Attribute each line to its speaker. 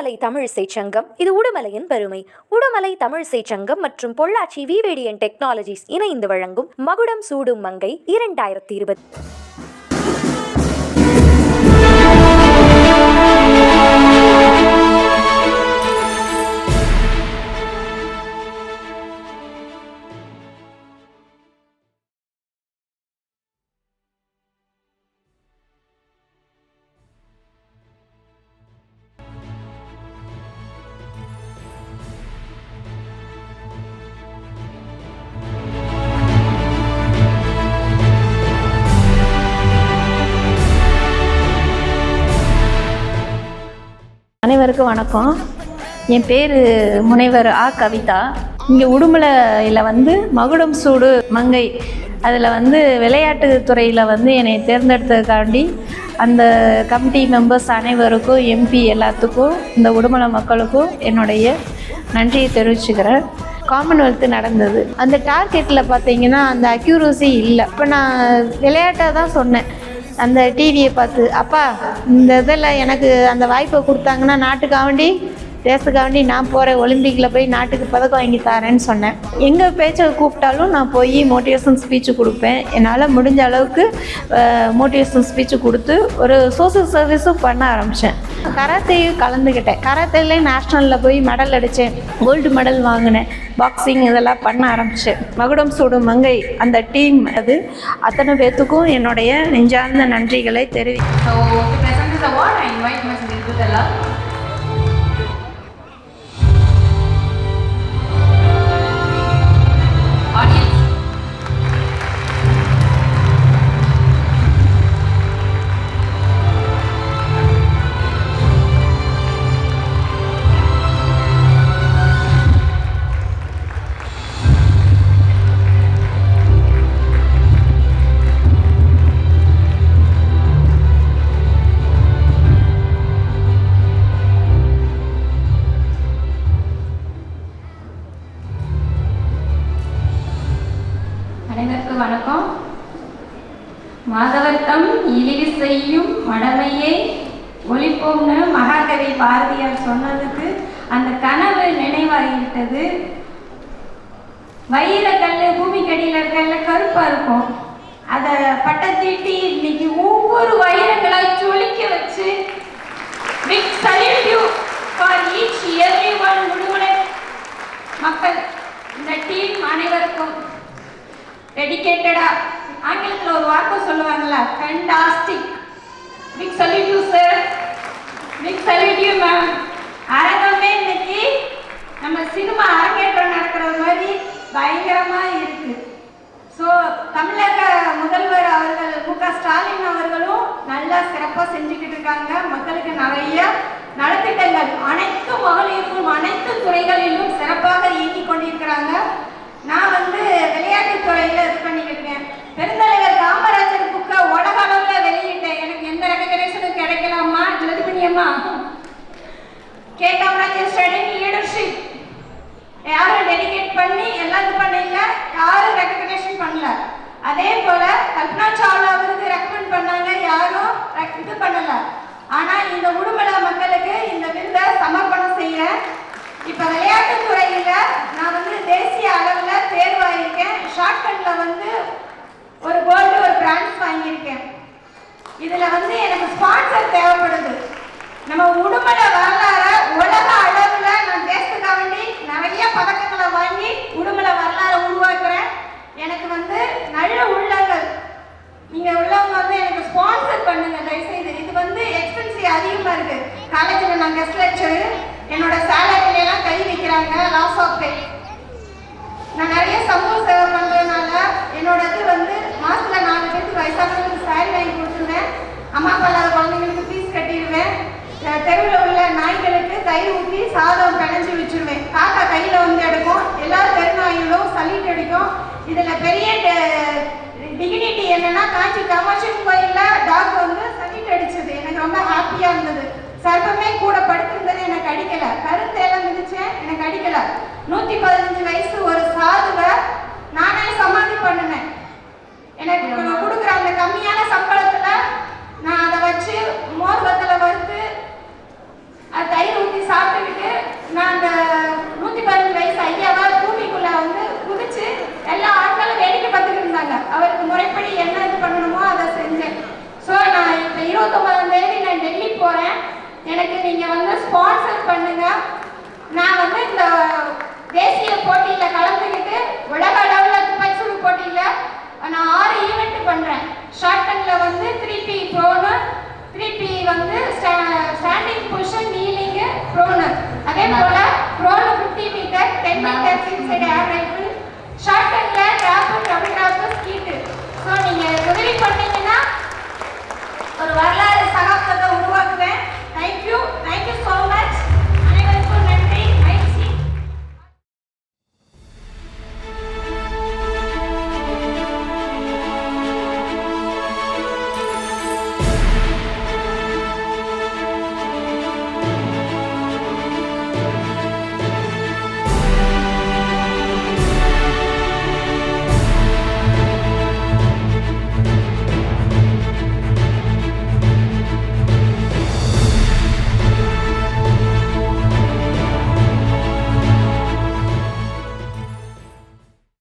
Speaker 1: உடுமலை தமிழிசை சங்கம் இது உடுமலையின் பெருமை. உடுமலை தமிழிசை சங்கம் மற்றும் பொள்ளாச்சி விவேடியன் டெக்னாலஜிஸ் இணைந்து வழங்கும் மகுடம் சூடும் மங்கை இரண்டாயிரத்தி இருபது.
Speaker 2: அனைவருக்கும் வணக்கம். என் பேர் முனைவர் ஆ. கவிதா. இங்கே உடுமலையில் வந்து மகுடம் சூடு மங்கை. அதில் வந்து விளையாட்டு துறையில் வந்து என்னை தேர்ந்தெடுத்ததுக்காண்டி அந்த கமிட்டி மெம்பர்ஸ் அனைவருக்கும் எம்பி எல்லாத்துக்கும் இந்த உடுமலை மக்களுக்கும் என்னுடைய நன்றியை தெரிவிச்சுக்கிறேன். காமன்வெல்த் நடந்தது. அந்த டார்கெட்டில் பார்த்தீங்கன்னா அந்த அக்யூரசி இல்லை. இப்போ நான் விளையாட்டாக தான் சொன்னேன். அந்த டிவியை பார்த்து அப்பா இந்த இதில் எனக்கு அந்த வாய்ப்பை கொடுத்தாங்கன்னா நாட்டுக்காண்டி ரேஸுக்காண்டி நான் போகிறேன் ஒலிம்பிக்கில் போய் நாட்டுக்கு பதக்கம் வாங்கி தரேன்னு சொன்னேன். எங்கே பேச்சை கூப்பிட்டாலும் நான் போய் மோட்டிவேஷன் ஸ்பீச்சு கொடுப்பேன். என்னால் முடிஞ்ச அளவுக்கு மோட்டிவேஷன் ஸ்பீச்சு கொடுத்து ஒரு சோசியல் சர்வீஸும் பண்ண ஆரம்பித்தேன் கராத்தையும் கலந்துக்கிட்டேன் கராத்தையிலே நேஷ்னலில் போய் மெடல் அடித்தேன் கோல்டு மெடல் வாங்கினேன். பாக்ஸிங் இதெல்லாம் பண்ண ஆரம்பித்தேன் மகுடம் சூடும் மங்கை அந்த டீம் அது. அத்தனை பேர்த்துக்கும் என்னுடைய நெஞ்சார்ந்த நன்றிகளை தெரிவி
Speaker 3: வணக்கம் மாதவர்த்தம் இழிவு செய்யும் மடமையை ஒழிப்போம்னு மகாகவி பாரதியார் சொன்னதுக்கு அந்த கனவு நினைவாகிவிட்டது. வைரக்கல் பூமிக்கடியில் இருக்கல்ல கருப்பா இருக்கும். அதை பட்டத்தீட்டி இன்னைக்கு ஒவ்வொரு வைரங்களா ஜொலிக்க வச்சு big salute for each every one முழுமுனை மக்கள் இந்த டீம் அனைவருக்கும் டெடிகேட்டடா ஆங்கிலத்தில் ஒரு வார்த்தை சொல்லுவாங்கல்ல fantastic big salute you sir big salute you ma'am அரங்கமே இன்னைக்கு நம்ம சினிமா அரங்கேற்றம் நடக்கிற மாதிரி பயங்கரமா இருக்கு. ஸோ தமிழக முதல்வர் அவர்கள் மு க ஸ்டாலின் அவர்களும் நல்லா சிறப்பாக செஞ்சுக்கிட்டு இருக்காங்க. மக்களுக்கு நிறைய நலத்திட்டங்கள் அனைத்து மகளிருக்கும் அனைத்து துறைகளிலும் சிறப்பாக இயங்கி கொண்டிருக்கிறாங்க. நான் வந்து விளையாட்டுத் துறையில் இது பண்ணிக்கிறேன் பெருந்தலைவர் காமராஜர் புக்கை உலக அளவில் வெளியிட்டேன் எனக்கு எந்த ரெக்கக்னேஷனும் கிடைக்கலாமா ஜோதிபணியம்மா கே காமராஜர் ஸ்டடிங் லீடர்ஷிப் யாரும் டெடிகேட் பண்ணி எல்லாம் இது பண்ணல யாரும் ரெக்கக்னேஷன் பண்ணல அதே போல கல்பனா சாவ்லா அவருக்கு ரெக்கமெண்ட் பண்ணாங்க யாரும் இது பண்ணல. ஆனா இந்த உடுமலை மக்களுக்கு இந்த விருதை சமர்ப்பணம் செய்ய இப்ப விளையாட்டு துறையில நான் வந்து தேசிய அளவுல தேர்வாயிருக்கேன் ஷார்ட்கட்ல வந்து ஒரு கோல்டு ஒரு பிரான்ஸ் வாங்கியிருக்கேன். இதுல வந்து எனக்கு ஸ்பான்சர் தேவைப்படுது. நம்ம உடுமலை வரலாற உலக அளவுல நான் தேசத்துக்காக வேண்டி நிறைய பதக்கங்களை வாங்கி உடுமலை வரலாற உருவாக்குறேன் எனக்கு வந்து நல்ல உள்ளங்கள் நீங்க உள்ளவங்க வந்து எனக்கு ஸ்பான்சர் பண்ணுங்க. தயவுசெய்து இது வந்து எக்ஸ்பென்சிவ் அதிகமா இருக்கு. காலேஜில் நான் கெஸ்ட் லெக்சர் என்னோட சேலரியில எல்லாம் கை வைக்கிறாங்க லாஸ் ஆஃப் பே நான் நிறைய சமூக சேவை பண்றதுனால என்னோட இது வந்து மாசத்துல நாலு பேருக்கு வயசானவங்களுக்கு சாரி வாங்கி கொடுத்துருவேன். அம்மா அப்பா இல்லாத குழந்தைங்களுக்கு ஃபீஸ் கட்டிடுவேன். தெருவில் உள்ள நாய்களுக்கு தயிர் ஊற்றி சாதம் கணஞ்சி வச்சிருவேன். காக்கா கையில் வந்து எடுக்கும். எல்லா தெருநாய்களும் சளிட்டு அடிக்கும். இதில் பெரிய டிகினிட்டி என்னன்னா காஞ்சி காமாட்சியம்மன் கோயில்ல டாக் வந்து சளிட்டு அடிச்சது எனக்கு ரொம்ப ஹாப்பியா இருந்தது? சர்ப்பமே கூட படுத்திருந்தது எனக்கு அடிக்கல. கருத்தேலம் மிதிச்சேன் எனக்கு அடிக்கல. நூத்தி பதினஞ்சு வயசு ஒரு சாதுவை நானே சமாதி பண்ணினேன். எனக்கு கொடுக்குற அந்த கம்மியான சம்பளத்துல நான் அதை வச்சு மோர் வத்தல வறுத்து அது தயிர் ஊற்றி போகிறேன் எனக்கு நீங்கள் வந்து ஸ்பான்சர் பண்ணுங்க நான் வந்து இந்த தேசிய போட்டியில் கலந்துக்கிட்டு உலக